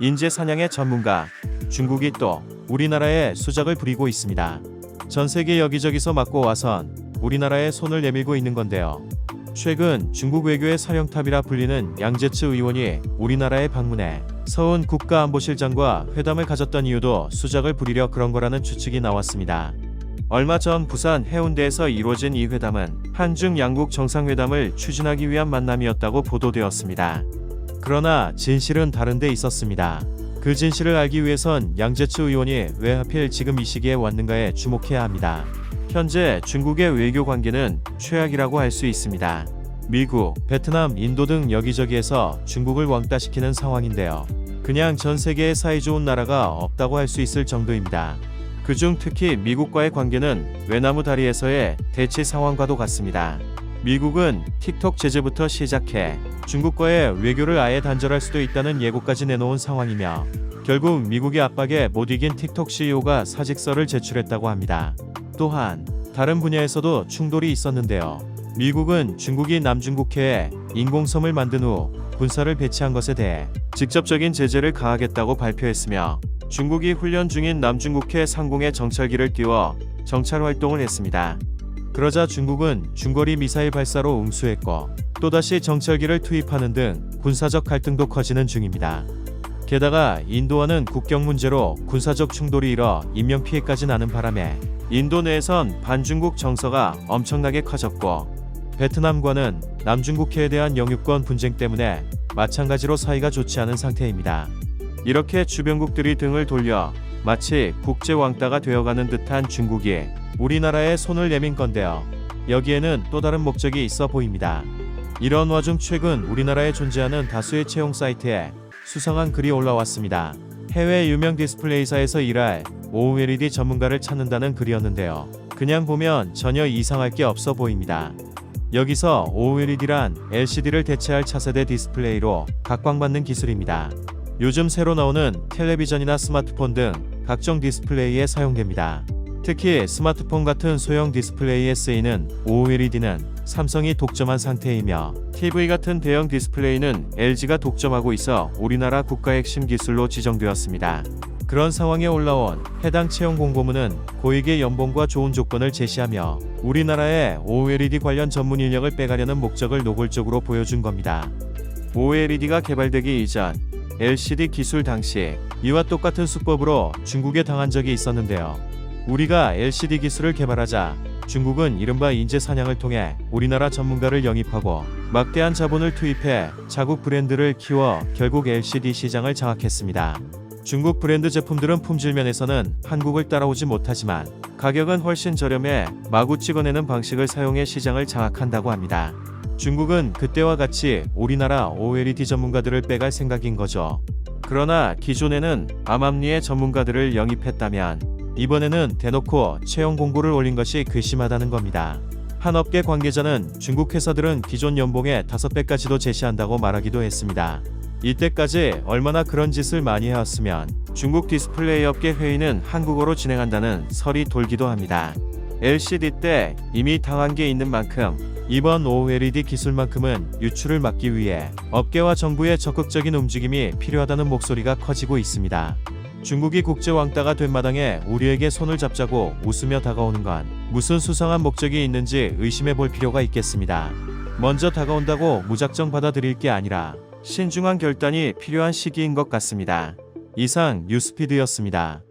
인재 사냥의 전문가 중국이 또 우리나라에 수작을 부리고 있습니다. 전 세계 여기저기서 맞고 와선 우리나라에 손을 내밀고 있는 건데요. 최근 중국 외교의 사령탑이라 불리는 양제츠 의원이 우리나라에 방문해 서훈 국가안보실장과 회담을 가졌던 이유도 수작을 부리려 그런 거라는 추측이 나왔습니다. 얼마 전 부산 해운대에서 이루어진 이 회담은 한중 양국 정상회담을 추진하기 위한 만남이었다고 보도되었습니다. 그러나 진실은 다른 데 있었습니다. 그 진실을 알기 위해선 양재츠 의원이 왜 하필 지금 이 시기에 왔는가에 주목해야 합니다. 현재 중국의 외교 관계는 최악이라고 할 수 있습니다. 미국, 베트남, 인도 등 여기저기에서 중국을 왕따시키는 상황인데요. 그냥 전 세계에 사이 좋은 나라가 없다고 할 수 있을 정도입니다. 그중 특히 미국과의 관계는 외나무 다리에서의 대치 상황과도 같습니다. 미국은 틱톡 제재부터 시작해 중국과의 외교를 아예 단절할 수도 있다는 예고까지 내놓은 상황이며 결국 미국의 압박에 못 이긴 틱톡 CEO가 사직서를 제출했다고 합니다. 또한 다른 분야에서도 충돌이 있었는데요. 미국은 중국이 남중국해에 인공섬을 만든 후 군사를 배치한 것에 대해 직접적인 제재를 가하겠다고 발표했으며 중국이 훈련 중인 남중국해 상공에 정찰기를 띄워 정찰 활동을 했습니다. 그러자 중국은 중거리 미사일 발사로 응수했고 또다시 정찰기를 투입하는 등 군사적 갈등도 커지는 중입니다. 게다가 인도와는 국경 문제로 군사적 충돌이 일어 인명 피해까지 나는 바람에 인도 내에선 반중국 정서가 엄청나게 커졌고 베트남과는 남중국해에 대한 영유권 분쟁 때문에 마찬가지로 사이가 좋지 않은 상태입니다. 이렇게 주변국들이 등을 돌려 마치 국제 왕따가 되어가는 듯한 중국이 우리나라에 손을 내민 건데요. 여기에는 또 다른 목적이 있어 보입니다. 이런 와중 최근 우리나라에 존재하는 다수의 채용 사이트에 수상한 글이 올라왔습니다. 해외 유명 디스플레이사에서 일할 OLED 전문가를 찾는다는 글이었는데요. 그냥 보면 전혀 이상할 게 없어 보입니다. 여기서 OLED란 LCD를 대체할 차세대 디스플레이로 각광받는 기술입니다. 요즘 새로 나오는 텔레비전이나 스마트폰 등 각종 디스플레이에 사용됩니다. 특히 스마트폰 같은 소형 디스플레이에 쓰이는 OLED는 삼성이 독점한 상태이며 TV 같은 대형 디스플레이는 LG가 독점하고 있어 우리나라 국가 핵심 기술로 지정되었습니다. 그런 상황에 올라온 해당 채용 공고문은 고액의 연봉과 좋은 조건을 제시하며 우리나라의 OLED 관련 전문 인력을 빼가려는 목적을 노골적으로 보여준 겁니다. OLED가 개발되기 이전 LCD 기술 당시 이와 똑같은 수법으로 중국에 당한 적이 있었는데요. 우리가 LCD 기술을 개발하자 중국은 이른바 인재 사냥을 통해 우리나라 전문가를 영입하고 막대한 자본을 투입해 자국 브랜드를 키워 결국 LCD 시장을 장악했습니다. 중국 브랜드 제품들은 품질 면에서는 한국을 따라오지 못하지만 가격은 훨씬 저렴해 마구 찍어내는 방식을 사용해 시장을 장악한다고 합니다. 중국은 그때와 같이 우리나라 OLED 전문가들을 빼갈 생각인 거죠. 그러나 기존에는 암암리의 전문가들을 영입했다면 이번에는 대놓고 채용 공고를 올린 것이 괘씸하다는 겁니다. 한 업계 관계자는 중국 회사들은 기존 연봉의 5배까지도 제시한다고 말하기도 했습니다. 이때까지 얼마나 그런 짓을 많이 해왔으면 중국 디스플레이 업계 회의는 한국어로 진행한다는 설이 돌기도 합니다. LCD 때 이미 당한 게 있는 만큼 이번 OLED 기술만큼은 유출을 막기 위해 업계와 정부의 적극적인 움직임이 필요하다는 목소리가 커지고 있습니다. 중국이 국제 왕따가 된 마당에 우리에게 손을 잡자고 웃으며 다가오는 건 무슨 수상한 목적이 있는지 의심해 볼 필요가 있겠습니다. 먼저 다가온다고 무작정 받아들일 게 아니라 신중한 결단이 필요한 시기인 것 같습니다. 이상 뉴스피드였습니다.